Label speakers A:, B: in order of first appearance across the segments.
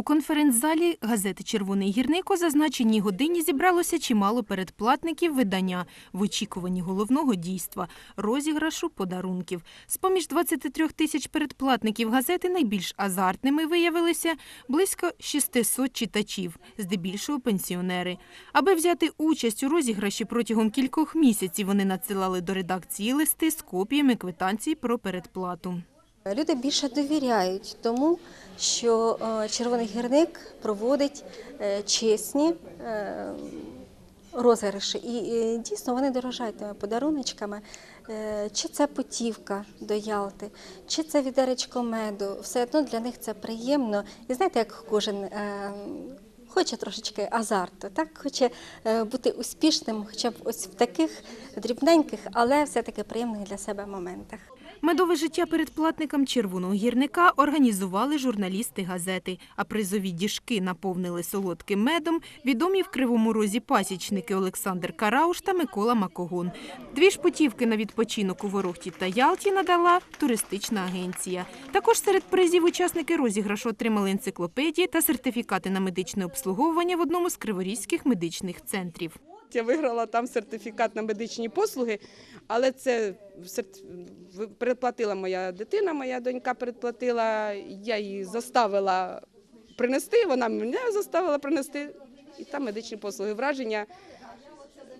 A: У конференц-залі газети Червоний гірник у зазначеній годині зібралося чимало передплатників видання в очікуванні головного дійства розіграшу подарунків. З поміж 23 тисяч передплатників газети найбільш азартними виявилися близько 600 читачів, здебільшого пенсіонери. Аби взяти участь у розіграші протягом кількох місяців, вони надсилали до редакції листи з копіями квитанцій про передплату.
B: Люди більше довіряють тому, що е, червоний гірник проводить е, чесні е, розіграші. І дійсно вони дорожають тими подаруночками. Чи це путівка до Ялти, чи це відеречко меду. Все одно для них це приємно. І знаєте, як кожен. Хоче трошечки азарту, так хоче бути успішним, хоча б ось в таких дрібненьких, але все-таки приємних для себе моментах.
A: Медове життя передплатникам червоного гірника організували журналісти газети, а призові діжки наповнили солодким медом відомі в Кривому Розі пасічники Олександр Карауш та Микола Макогон. Дві ж путівки на відпочинок у Ворохті та Ялті надала туристична агенція. Також серед призів учасники розіграшу отримали енциклопедії та сертифікати на медичне обслуговування в одному з криворізьких медичних центрів.
C: Я виграла там сертифікат на медичні послуги, але це передплатила моя дитина, моя донька передплатила. Я її заставила принести, вона мене заставила принести. І там медичні послуги враження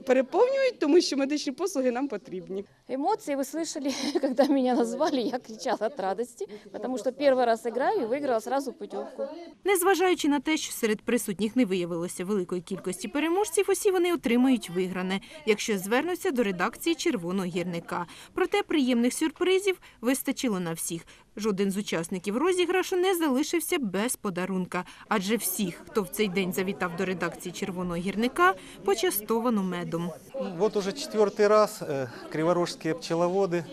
C: переповнюють, тому що медичні послуги нам потрібні.
D: Эмоции вы слышали, когда меня назвали, я кричала от радости, потому что первый раз играю и выиграла сразу путевку.
A: Незважаючи на те, що серед присутніх не виявилося великої кількості переможців, усі вони отримають вигране, якщо звернуться до редакції Червоного гірника. Проте приємних сюрпризів вистачило на всіх. Жоден з учасників розіграшу не залишився без подарунка, адже всіх, хто в цей день завітав до редакції Червоного гірника, почастовано медом.
E: Вот уже четвертый раз э, криворожские пчеловоды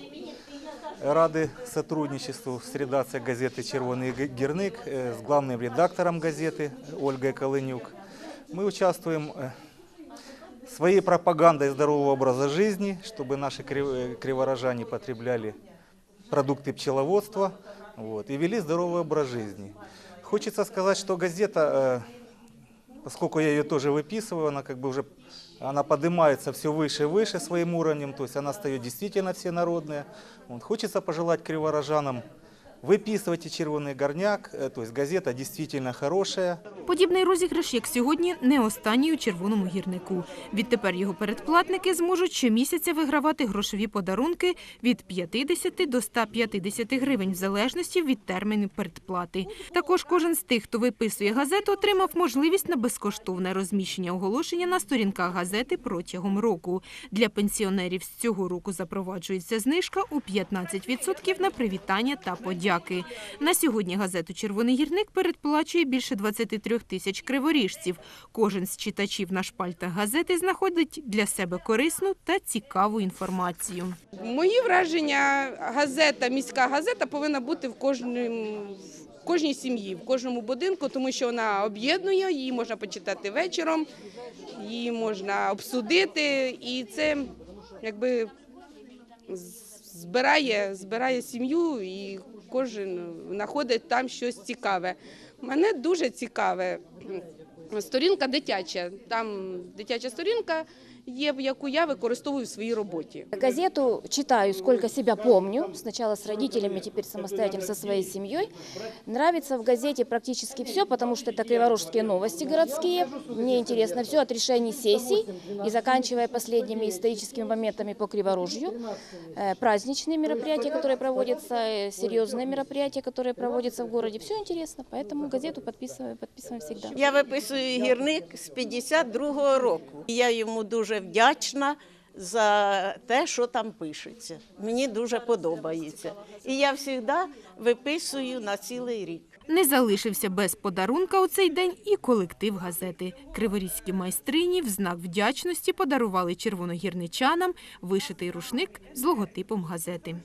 E: рады сотрудничеству с редакцией газеты «Червоный г- гирник» э, с главным редактором газеты Ольгой Колынюк. Мы участвуем э, своей пропагандой здорового образа жизни, чтобы наши кри- э, криворожане потребляли продукты пчеловодства вот, и вели здоровый образ жизни. Хочется сказать, что газета э, поскольку я ее тоже выписываю, она как бы уже она поднимается все выше и выше своим уровнем, то есть она стает действительно всенародная. Вот. Хочется пожелать криворожанам выписывайте червоный горняк, э, то есть газета действительно хорошая.
A: Подібний розіграш, як сьогодні, не останній у червоному гірнику. Відтепер його передплатники зможуть щомісяця вигравати грошові подарунки від 50 до 150 гривень, в залежності від терміну передплати. Також кожен з тих, хто виписує газету, отримав можливість на безкоштовне розміщення оголошення на сторінках газети протягом року. Для пенсіонерів з цього року запроваджується знижка у 15% на привітання та подяки. На сьогодні газету Червоний гірник передплачує більше 23 тисяч криворіжців. Кожен з читачів на шпальтах газети знаходить для себе корисну та цікаву інформацію.
C: Мої враження, газета, міська газета повинна бути в кожному. В кожній сім'ї, в кожному будинку, тому що вона об'єднує, її можна почитати вечором, її можна обсудити, і це якби збирає, збирає сім'ю і кожен знаходить там щось цікаве. Мене дуже цікаве. Сторінка дитяча. Там дитяча сторінка є, яку я використовую в своїй роботі.
D: Газету читаю, сколько себя помню. Сначала с родителями, теперь самостоятельно со своей семьей. Нравится в газете практически все, потому что это криворожские новости городские. Мне интересно все от решений сессий и заканчивая последними историческими моментами по Криворожью. Э, Праздничные мероприятия, которые проводятся, э, серьезные мероприятия, которые проводятся в городе. Все интересно, поэтому газету подписываю, подписываем всегда.
F: Я виписую гірник з 52-го року. Я йому дуже вдячна за те, що там пишеться. Мені дуже подобається. І я завжди виписую на цілий рік.
A: Не залишився без подарунка у цей день і колектив газети. Криворізькі майстрині в знак вдячності подарували червоногірничанам вишитий рушник з логотипом газети.